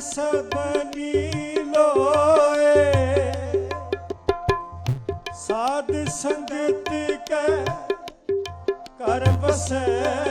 ਸਬਨੀ ਲੋਏ ਸਾਧ ਸੰਗਤ ਕੈ ਕਰ ਬਸੈ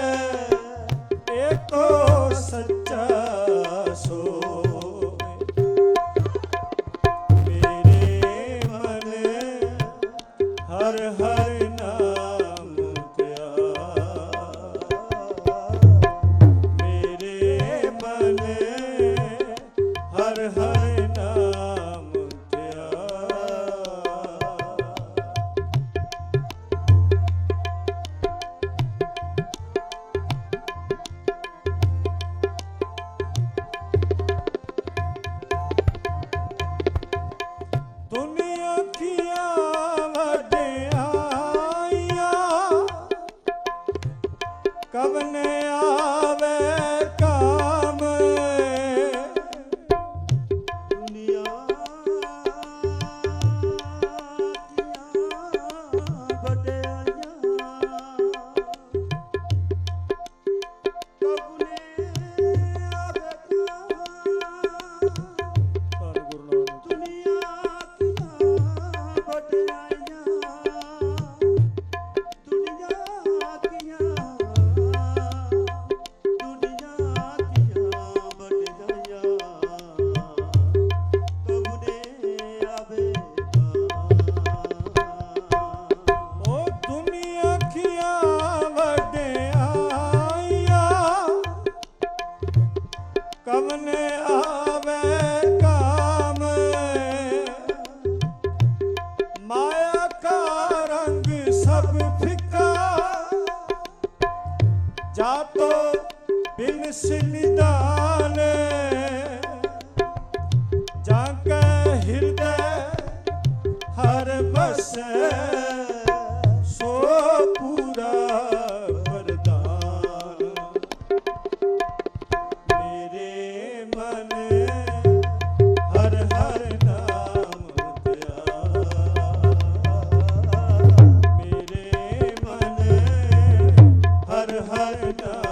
ਕਵਨੇ ਆਵੇ ਕਾਮ। ਮਾਇਆ ਕਾ ਰੰਗ ਸਭ ਫਿੱਕਾ। ਜਾਤੋ ਬਿਨ ਸਿਨਦਾਨ ਜਾਂ ਕੈ ਹਿਰਦੈ ਹਰ ਬਸੈ हरना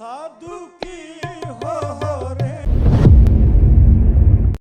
ਸਾਧੂ